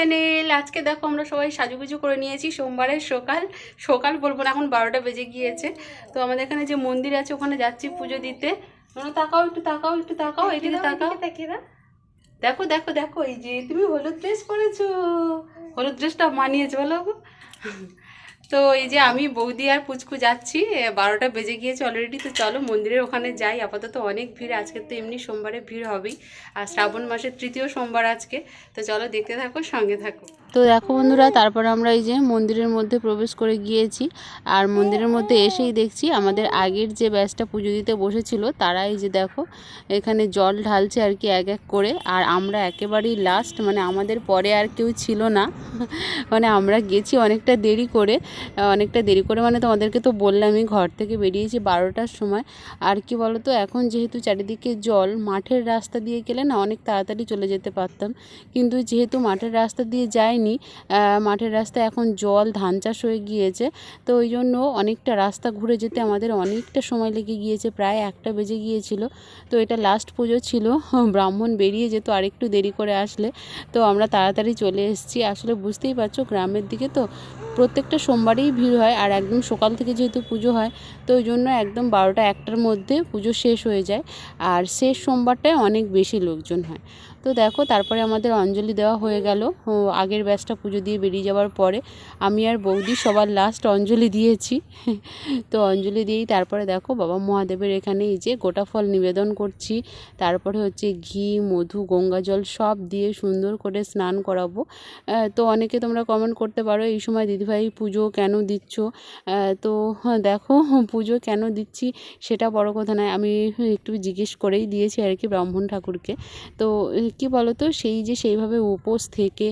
Finally আজকে দেখো আমরা সবাই সাজুগুজু করে নিয়েছি সোমবারের সকাল। সকাল বলব না এখন বারোটা বেজে গিয়েছে। তো আমাদের এখানে যে মন্দির আছে ওখানে যাচ্ছি পুজো দিতে। তাকাও একটু তাকাও একটু তাকাও এদিকে তাকাও। দেখো দেখো দেখো এই যে তুমি হলুদ ড্রেস পরেছো। হলুদ ড্রেসটা মানিয়েছে বলো? তো এই যে আমি বৌদি আর পুচকু যাচ্ছি বারোটা বেজে গিয়েছে অলরেডি তো চলো মন্দিরের ওখানে যাই। আপাতত অনেক ভিড়, আজকে তো এমনি সোমবারে ভিড় হবেই। আর শ্রাবণ মাসের তৃতীয় সোমবার আজকে। তো চলো দেখতে থাকো, সঙ্গে থাকো। তো দেখো বন্ধুরা, তারপর আমরা এই যে মন্দিরের মধ্যে প্রবেশ করে গিয়েছি। আর মন্দিরের মধ্যে এসেই দেখছি আমাদের আগের যে ব্যাচটা পুজো দিতে বসেছিল, তারা এই যে দেখো, এখানে জল ঢালছে আর কি এক এক করে। আর আমরা একেবারেই লাস্ট মানে আমাদের পরে আর কেউ ছিল না। মানে আমরা গেছি অনেকটা দেরি করে। অনেকটা দেরি করে। মানে তোমাদেরকে তো বললামই ঘর থেকে বেরিয়েছি বারোটার সময়। আর কি বলতো, এখন যেহেতু চারিদিকে জল, মাঠের রাস্তা দিয়ে গেলে না অনেক তাড়াতাড়ি চলে যেতে পারতাম। কিন্তু যেহেতু মাঠের রাস্তা দিয়ে যায়নি মাঠের রাস্তায় এখন জল, ধান চাষ হয়ে গিয়েছে। তো ওই জন্য অনেকটা রাস্তা ঘুরে যেতে আমাদের অনেকটা সময় লেগে গিয়েছে, প্রায় একটা বেজে গিয়েছিল। তো এটা লাস্ট পুজো ছিল, ব্রাহ্মণ বেরিয়ে যেত আরেকটু দেরি করে আসলে। তো আমরা তাড়াতাড়ি চলে এসেছি। আসলে বুঝতেই পারছ, গ্রামের দিকে তো প্রত্যেকটা সোমবারেই ভিড় হয় আর একদম সকাল থেকে যেহেতু পুজো হয়, তো ওই জন্য একদম বারোটা একটার মধ্যে পুজো শেষ হয়ে যায়। আর শেষ সোমবারটায় অনেক বেশি লোকজন হয়। তো দেখো তারপরে আমাদের অঞ্জলি দেওয়া হয়ে গেল। আগের ব্যাচটা পুজো দিয়ে বেরিয়ে যাওয়ার পরে আমি আর বৌদি সবার লাস্ট অঞ্জলি দিয়েছি। তো অঞ্জলি দিয়েই তারপরে দেখো বাবা মহাদেবের এখানে এই যে গোটা ফল নিবেদন করছি। তারপরে হচ্ছে ঘি, মধু, গঙ্গা জল সব দিয়ে সুন্দর করে স্নান করাবো। তো অনেকে তোমরা কমেন্ট করতে পারো এই সময় দিদিভাই পুজো কেন দিচ্ছ? তো হ্যাঁ, দেখো পুজো কেন দিচ্ছি সেটা বড় কথা নয়। আমি একটু জিজ্ঞেস করেই দিয়েছি আর কি ব্রাহ্মণ ঠাকুরকে। তো কি বলো তো সেই যে সেইভাবে উপোস থেকে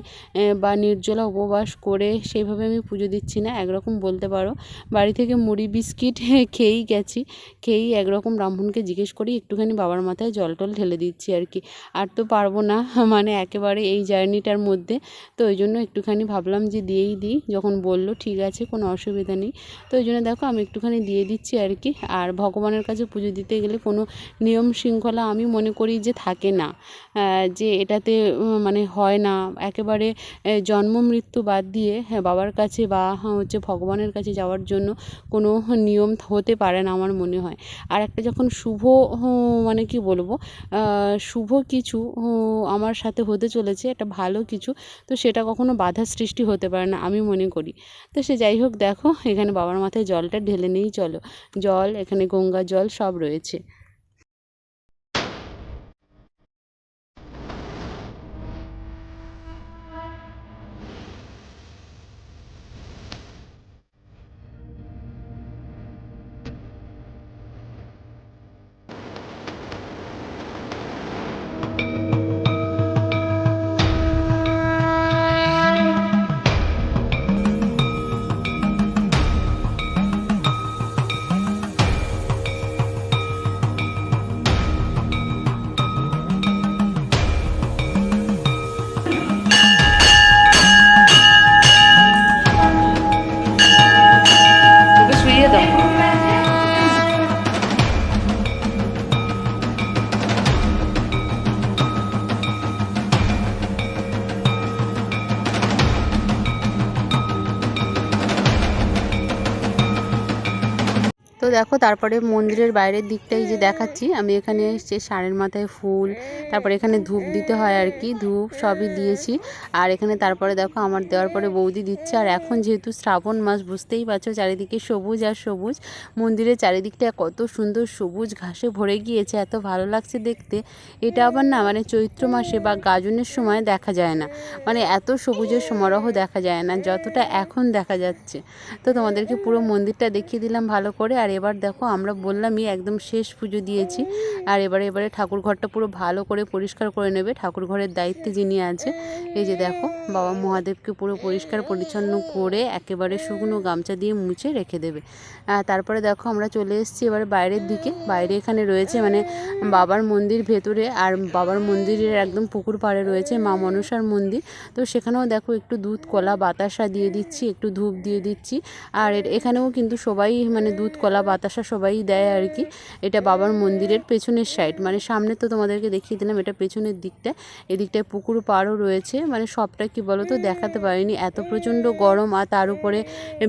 বা নির্জলা উপবাস করে সেইভাবে আমি পুজো দিচ্ছি না একরকম বলতে পারো। বাড়ি থেকে মুড়ি বিস্কিট খেয়েই গেছি খেয়েই একরকম ব্রাহ্মণকে জিজ্ঞেস করি একটুখানি বাবার মাথায় জল টল ঢেলে দিচ্ছি আর কি। আর তো পারব না মানে একেবারে এই জার্নিটার মধ্যে। তো ওই জন্য একটুখানি ভাবলাম যে দিয়েই দিই যখন বলল, ঠিক আছে, কোনো অসুবিধা নেই। তো ওই জন্য দেখো আমি একটুখানি দিয়ে দিচ্ছি আর কি। আর ভগবানের কাছে পুজো দিতে গেলে কোনো নিয়ম শৃঙ্খলা আমি মনে করি যে থাকে না। যে এটাতে মানে হয় না। একেবারে জন্ম, মৃত্যু বাদ দিয়ে হ্যাঁ বাবার কাছে বা হচ্ছে ভগবানের কাছে যাওয়ার জন্য কোনো নিয়ম হতে পারে না আমার মনে হয়। আর একটা যখন শুভ মানে কি বলব শুভ কিছু আমার সাথে হতে চলেছে, একটা ভালো কিছু, তো সেটা কখনো বাধা সৃষ্টি হতে পারে না, আমি মনে করি। তো সে যাই হোক, দেখো, এখানে বাবার মাথায় জলটা ঢেলে নিয়েই চলো। জল, এখানে গঙ্গা জল সব রয়েছে। দেখো, তারপরে মন্দিরের বাইরের দিকটাই যে দেখাচ্ছি। আমি এখানে এসছে সারের মাথায় ফুল, তারপরে এখানে ধূপ দিতে হয় আর কি, ধূপ সবই দিয়েছি। আর এখানে তারপরে দেখো, আমার দেওয়ার পরে বৌদি দিচ্ছে। আর এখন যেহেতু শ্রাবণ মাস, বুঝতেই পারছ, চারিদিকে সবুজ আর সবুজ। মন্দিরের চারিদিকটা কত সুন্দর সবুজ ঘাসে ভরে গিয়েছে, এত ভালো লাগছে দেখতে। এটা আবার না মানে চৈত্র মাসে বা গাজনের সময় দেখা যায় না। মানে এত সবুজের সমারোহ দেখা যায় না, যতটা এখন দেখা যাচ্ছে। তো তোমাদেরকে পুরো মন্দিরটা দেখিয়ে দিলাম ভালো করে, আর এবার দেখো আমরা বললামই একদম শেষ পুজো দিয়েছি। আর এবারে এবারে ঠাকুর ঘরটা পুরো ভালো করে পরিষ্কার করে নেবে। ঠাকুর ঘরের দায়িত্বে যিনি আছে, এই যে দেখো, বাবা মহাদেবকে পুরো পরিষ্কার পরিচ্ছন্ন করে একেবারে শুকনো গামছা দিয়ে মুছে রেখে দেবে। তারপরে দেখো আমরা চলে এসেছি এবার বাইরের দিকে। বাইরে এখানে রয়েছে মানে বাবার মন্দির ভেতরে। আর বাবার মন্দিরের একদম পুকুর পাড়ে রয়েছে মা মনসার মন্দির। তো সেখানেও দেখো একটু দুধ, কলা, বাতাসা দিয়ে দিচ্ছি, একটু ধূপ দিয়ে দিচ্ছি। আর এখানেও কিন্তু সবাই মানে দুধ, কলা বাতাসা সবাই দেয় আর কি। এটা বাবার মন্দিরের পেছনের সাইড মানে সামনে তো তোমাদেরকে দেখিয়ে দিলাম, এটা পেছনের দিকটা। এদিকটায় পুকুর পাড়ও রয়েছে। মানে সবটা কি বলো তো দেখাতে পারিনি। এত প্রচণ্ড গরম আর তার উপরে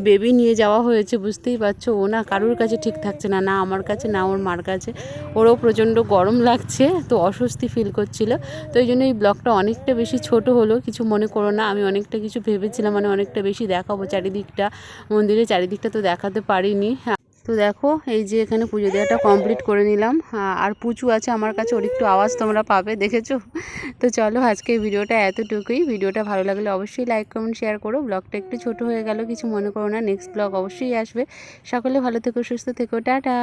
বেবি নিয়ে যাওয়া হয়েছে, বুঝতেই পারছ? ও না কারোর কাছে ঠিক থাকছে না না আমার কাছে, না ওর মার কাছে। ওরও প্রচণ্ড গরম লাগছে, তো অস্বস্তি ফিল করছিল। তো এই জন্য এই ব্লগটা অনেকটা বেশি ছোট হলো, কিছু মনে করো না। আমি অনেকটা কিছু ভেবেছিলাম মানে অনেকটা বেশি দেখাবো চারিদিকটা। মন্দিরের চারিদিকটা তো দেখাতে পারিনি। তো দেখো, এই যে এখানে পুজো দেওয়াটা কমপ্লিট করে নিলাম। আর পুচু আছে আমার কাছে, ওর একটু আওয়াজ তোমরা পাবে, দেখেছ? তো চলো আজকে ভিডিওটা এতটুকুই। ভিডিওটা ভালো লাগলে অবশ্যই লাইক কমেন্ট শেয়ার করো। ব্লগটা একটু ছোট হয়ে গেল, কিছু মনে করো না। নেক্সট ব্লগ অবশ্যই আসবে। সকলে ভালো থেকো, সুস্থ থেকো, টাটা!